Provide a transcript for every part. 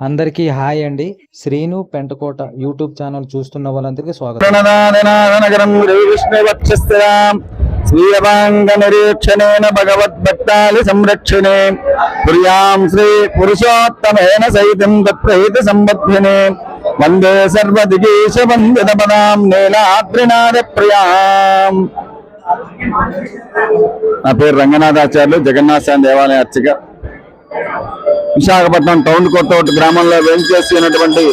అందరికీ హాయ్ అండి. Srinu Pentakota YouTube channel చూస్తున్న వాళ్ళందరికీ స్వాగతం. ప్రణనాదినానగరం నిరీక్షణేన భగవద్భక్తాలి సంరక్షణే. ప్రియాం శ్రీ పురుషోత్తమేన సైతం తత్ప్రహిత సంబద్ధినే వందే సర్వదిగేశ వందిత పదాం నీలాద్రినాథ ప్రియాం. నా పేరు రంగనాథాచార్యులు జగన్నాథ స్వామి దేవాలయ అర్చక. విశాఖపట్నం టౌన్ కొత్తోట గ్రామంలో వేంచేసి ఉన్నటువంటి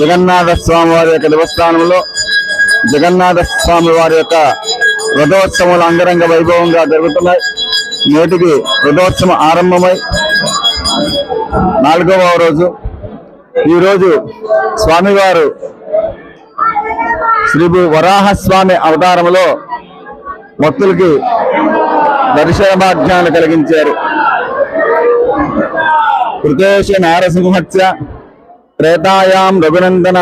జగన్నాథ స్వామి వారి యొక్క దేవస్థానంలో జగన్నాథ స్వామి వారి యొక్క రథోత్సవాలు అంగరంగ వైభవంగా జరుగుతున్నాయి. నేటికి రథోత్సవం ఆరంభమై నాలుగవ రోజు. ఈరోజు స్వామివారు శ్రీ వరాహస్వామి అవతారంలో భక్తులకి దర్శనభాగ్యాన్ని కలిగించారు. కృతేశ నారసింహస్య త్రేతాయాం రఘునందన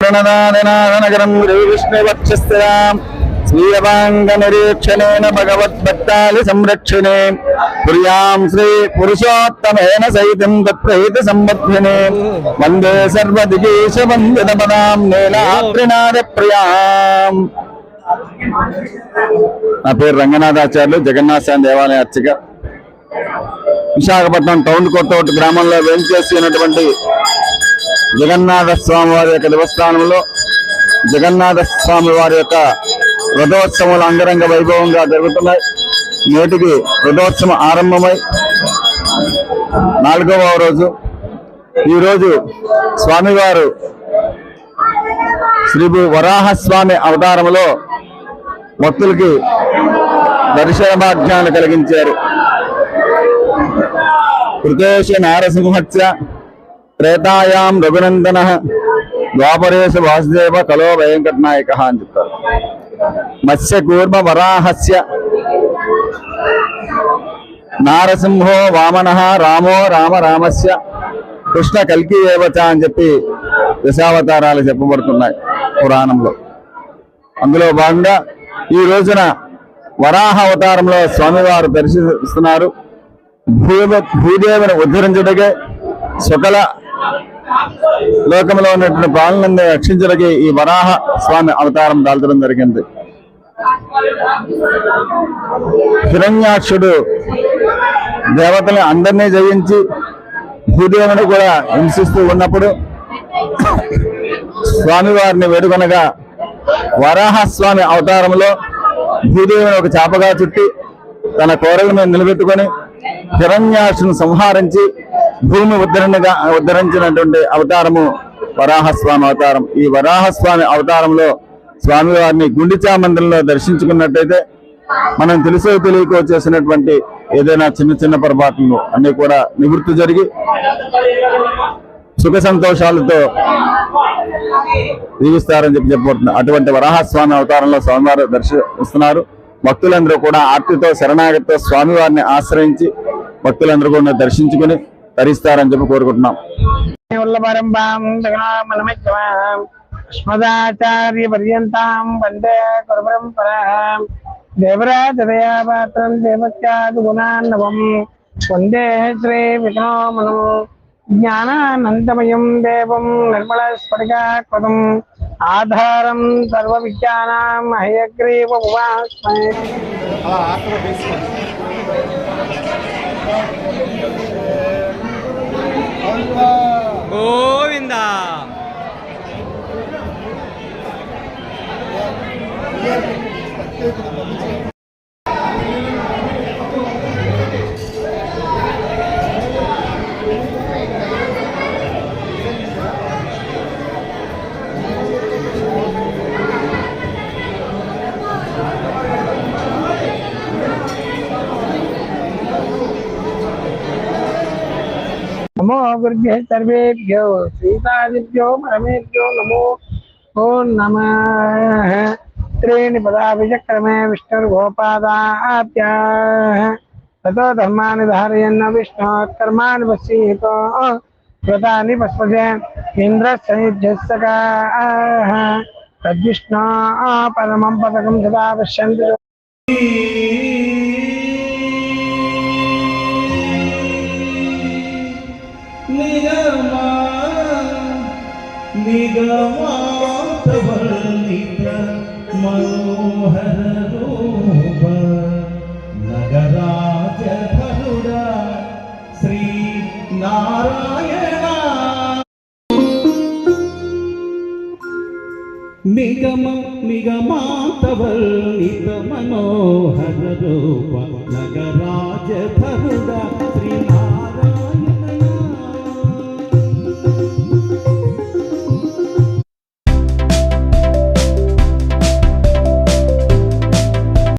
ప్రణనాదినానగరం విష్ణువక్షస్థిరాం స్వీయవాంగ నిరీక్షణేన భగవద్భక్తాలి సంరక్షణే పుర్యాం శ్రీ పురుషోత్తమేన సైతం తత్ప్రహిత సంబద్ధినే వందే సర్వదిగీశ వందిత పదాం నీలాద్రినాథ ప్రియాం నా పేరు రంగనాథాచార్యులు జగన్నాథ స్వామి దేవాలయ అర్చక. విశాఖపట్నం టౌన్ కొత్తోట గ్రామంలో వేంచేసి ఉన్నటువంటి జగన్నాథ స్వామి వారి యొక్క దేవస్థానంలో జగన్నాథ స్వామి వారి యొక్క రథోత్సవాలు అంగరంగ వైభవంగా జరుగుతున్నాయి. నేటికి రథోత్సవం ఆరంభమై నాలుగవ రోజు. ఈరోజు స్వామివారు శ్రీ వరాహస్వామి అవతారంలో భక్తులకి దర్శనభాగ్యాన్ని కలిగించారు. కృతేశ నారసింహస్య త్రేతాయాం రఘునందన ద్వాపరేశ వాసుదేవ కలో వెంకట నాయక అని చెప్తారు మత్స్య కూర్మ వరాహస్య నారసింహో వామన రామో రామ రామస్య కృష్ణ కల్కి ఏవచ అని చెప్పి దశావతారాలు చెప్పబడుతున్నాయి పురాణంలో. అందులో భాగంగా ఈ రోజున వరాహ అవతారంలో స్వామివారు దర్శిస్తున్నారు. భూదేవ భూదేవుని ఉద్ధరించుటకే సకల లోకంలో ఉన్నటువంటి ప్రాణులందరినీ రక్షించడానికి ఈ వరాహ స్వామి అవతారం దాల్చడం జరిగింది. హిరణ్యాక్షుడు దేవతని అందరినీ జయించి భూదేవుని కూడా హింసిస్తూ ఉన్నప్పుడు స్వామివారిని వేడుకొనగా వరాహస్వామి అవతారంలో భూదేవిని ఒక చాపగా చుట్టి తన కోరల మీద నిలబెట్టుకొని హిరణ్యాసును సంహరించి భూమి ఉద్ధరణగా ఉద్ధరించినటువంటి అవతారము వరాహస్వామి అవతారం. ఈ వరాహస్వామి అవతారంలో స్వామివారిని గుండిచా మందిరంలో దర్శించుకున్నట్టయితే మనం తెలుసో తెలియకో చేసినటువంటి ఏదైనా చిన్న చిన్న పొరపాట్లు అన్ని కూడా నివృత్తి జరిగి సుఖ సంతోషాలతో జీవిస్తారని చెప్పి చెప్పబడుతున్నారు అటువంటి వరాహస్వామి అవతారంలో స్వామివారు దర్శిస్తున్నారు భక్తులందరూ కూడా ఆర్తితో శరణాగతితో స్వామివారిని ఆశ్రయించి భక్తులందరూ కూడా దర్శించుకుని తరిస్తారని చెప్పి కోరుకుంటున్నాం. అస్మదాచార్య పర్యంతాం వందే గురుపరంపరాం. దేవరాజదయాపాత్రం దేవత్యాది గుణాన్నవం వందే శ్రీ విష్ణోమనం జ్ఞానానందమయం దేవం నిర్మల స్ఫటికాకృతం ఆధారం సర్వ విద్యానాం హయగ్రీవ 고민다 नमो गुरुभ्यः सर्वेभ्यो सीतादिभ्यो परमेभ्यो नमो। ॐ नमः। त्रीणि पदाभिचक्रमे विष्णुर्गोपादाभ्यः। ततो धर्माणि धारयन्न विष्णोः कर्माणि वसीतो व्रतानि पश्पसे इन्द्रसनिध्यस्सकाः तद्विष्णो परमं पदकं सदा पश्यन्ति నిగమాతవర్ణిత మనోహర రూప నగరాజ ధనుడా శ్రీ నారాయణ నిగమ నిగమాంతవర్ణిత మనోహర రూప నగరాజ ధనుడా శ్రీ